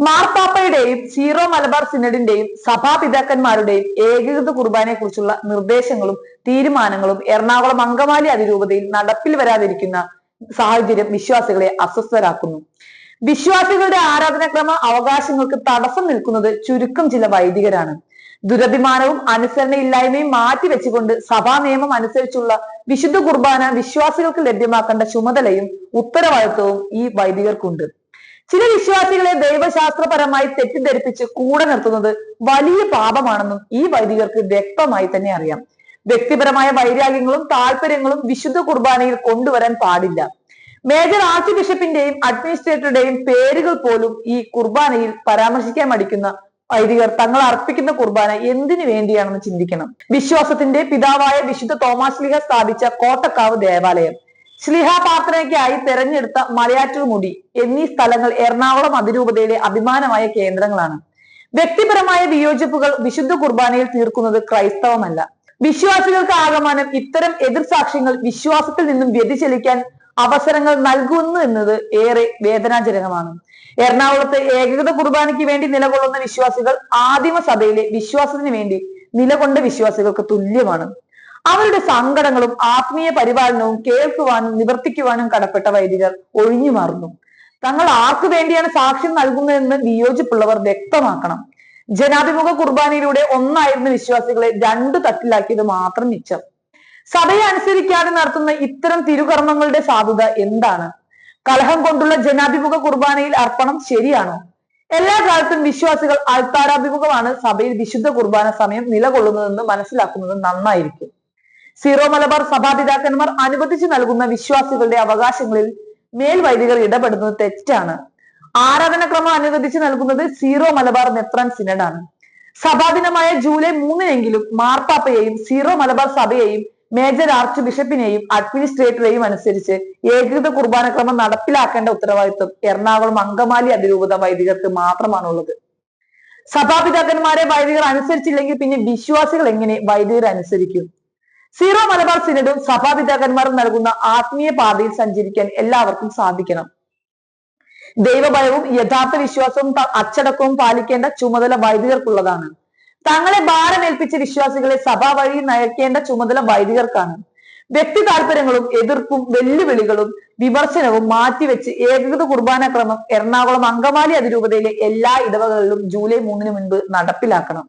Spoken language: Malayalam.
മാർപ്പാപ്പയുടെയും സീറോ മലബാർ സിനഡിന്റെയും സഭാപിതാക്കന്മാരുടെയും ഏകീകൃത കുർബാനയെ കുറിച്ചുള്ള നിർദ്ദേശങ്ങളും തീരുമാനങ്ങളും എറണാകുളം അങ്കമാലി അതിരൂപതയിൽ നടപ്പിൽ വരാതിരിക്കുന്ന സാഹചര്യം വിശ്വാസികളെ അസ്വസ്ഥരാക്കുന്നു. വിശ്വാസികളുടെ ആരാധനാക്രമ അവകാശങ്ങൾക്ക് തടസ്സം നിൽക്കുന്നത് ചുരുക്കം ചില വൈദികരാണ്. ദുരഭിമാനവും അനുസരണയില്ലായ്മയും മാറ്റിവെച്ചുകൊണ്ട് സഭാ നിയമം അനുസരിച്ചുള്ള വിശുദ്ധ കുർബാന വിശ്വാസികൾക്ക് ലഭ്യമാക്കേണ്ട ചുമതലയും ഉത്തരവാദിത്വവും ഈ വൈദികർക്കുണ്ട്. ചില വിശ്വാസികളെ ദൈവശാസ്ത്രപരമായി തെറ്റിദ്ധരിപ്പിച്ച് കൂടെ നിർത്തുന്നത് വലിയ പാപമാണെന്നും ഈ വൈദികർക്ക് വ്യക്തമായി തന്നെ അറിയാം. വ്യക്തിപരമായ വൈരാഗ്യങ്ങളും താല്പര്യങ്ങളും വിശുദ്ധ കുർബാനയിൽ കൊണ്ടുവരാൻ പാടില്ല. മേജർ ആർച്ച് ബിഷപ്പിന്റെയും അഡ്മിനിസ്ട്രേറ്ററുടെയും പേരുകൾ പോലും ഈ കുർബാനയിൽ പരാമർശിക്കാൻ മടിക്കുന്ന വൈദികർ തങ്ങൾ അർപ്പിക്കുന്ന കുർബാന എന്തിനു വേണ്ടിയാണെന്ന് ചിന്തിക്കണം. വിശ്വാസത്തിന്റെ പിതാവായ വിശുദ്ധ തോമാസ് ലിഹ സ്ഥാപിച്ച കോട്ടക്കാവ് ദേവാലയം. ശ്ലിഹ പ്രാർത്ഥനയ്ക്കായി തെരഞ്ഞെടുത്ത മലയാറ്റൂർമുടി എന്നീ സ്ഥലങ്ങൾ എറണാകുളം അതിരൂപതയിലെ അഭിമാനമായ കേന്ദ്രങ്ങളാണ്. വ്യക്തിപരമായ വിയോജിപ്പുകൾ വിശുദ്ധ കുർബാനയിൽ തീർക്കുന്നത് ക്രൈസ്തവമല്ല. വിശ്വാസികൾക്ക് ആകമാനം ഇത്തരം എതിർസാക്ഷ്യങ്ങൾ വിശ്വാസത്തിൽ നിന്നും വ്യതിചലിക്കാൻ അവസരങ്ങൾ നൽകുന്നു എന്നത് ഏറെ വേദനാജനകമാണ്. എറണാകുളത്ത് ഏകീകൃത കുർബാനയ്ക്ക് വേണ്ടി നിലകൊള്ളുന്ന വിശ്വാസികൾ ആദിമ സഭയിലെ വിശ്വാസത്തിന് വേണ്ടി നിലകൊണ്ട വിശ്വാസികൾക്ക് തുല്യമാണ്. അവരുടെ സങ്കടങ്ങളും ആത്മീയ പരിപാലനവും കേൾക്കുവാനും നിവർത്തിക്കുവാനും കടപ്പെട്ട വൈദികർ ഒഴിഞ്ഞു മാറുന്നു. തങ്ങൾ ആർക്കു വേണ്ടിയാണ് സാക്ഷ്യം നൽകുന്നതെന്ന് വിയോജിപ്പുള്ളവർ വ്യക്തമാക്കണം. ജനാഭിമുഖ കുർബാനയിലൂടെ ഒന്നായിരുന്ന വിശ്വാസികളെ രണ്ടു തട്ടിലാക്കിയത് മാത്രം മിച്ചം. സഭയെ അനുസരിക്കാതെ നടത്തുന്ന ഇത്തരം തിരുകർമ്മങ്ങളുടെ സാധുത എന്താണ്? കലഹം കൊണ്ടുള്ള ജനാഭിമുഖ കുർബാനയിൽ അർപ്പണം ശരിയാണോ? എല്ലാ കാലത്തും വിശ്വാസികൾ അൾത്താരാഭിമുഖമാണ് സഭയിൽ വിശുദ്ധ കുർബാന സമയം നിലകൊള്ളുന്നതെന്ന് മനസ്സിലാക്കുന്നത് നന്നായിരിക്കും. സീറോ മലബാർ സഭാപിതാക്കന്മാർ അനുവദിച്ചു നൽകുന്ന വിശ്വാസികളുടെ അവകാശങ്ങളിൽ മേൽവൈദികർ ഇടപെടുന്നത് തെറ്റാണ്. ആരാധനക്രമം അനുവദിച്ചു നൽകുന്നത് സീറോ മലബാർ മെത്രാൻ സിനഡാണ്. സഭാദിനമായ ജൂലൈ മൂന്നിനെങ്കിലും മാർപ്പാപ്പയെയും സീറോ മലബാർ സഭയെയും മേജർ ആർച്ച് ബിഷപ്പിനെയും അഡ്മിനിസ്ട്രേറ്ററെയും അനുസരിച്ച് ഏകീകൃത കുർബാനക്രമം നടപ്പിലാക്കേണ്ട ഉത്തരവാദിത്വം എറണാകുളം അങ്കമാലി അതിരൂപത വൈദികർക്ക് മാത്രമാണുള്ളത്. സഭാപിതാക്കന്മാരെ വൈദികർ അനുസരിച്ചില്ലെങ്കിൽ പിന്നെ വിശ്വാസികൾ എങ്ങനെ വൈദികർ അനുസരിക്കും? സീറോ മലബാർ സിനഡും സഭാപിതാക്കന്മാരും നൽകുന്ന ആത്മീയ പാതയിൽ സഞ്ചരിക്കാൻ എല്ലാവർക്കും സാധിക്കണം. ദൈവഭയവും യഥാർത്ഥ വിശ്വാസവും അച്ചടക്കവും പാലിക്കേണ്ട ചുമതല വൈദികർക്കുള്ളതാണ്. തങ്ങളെ ഭാരമേൽപ്പിച്ച വിശ്വാസികളെ സഭാ വഴി നയിക്കേണ്ട ചുമതല വൈദികർക്കാണ്. വ്യക്തി താല്പര്യങ്ങളും എതിർപ്പും വെല്ലുവിളികളും വിമർശനവും മാറ്റിവെച്ച് ഏകീകൃത കുർബാന ക്രമം എറണാകുളം അങ്കമാലി അതിരൂപതയിലെ എല്ലാ ഇടവകളിലും ജൂലൈ മൂന്നിന് മുൻപ് നടപ്പിലാക്കണം.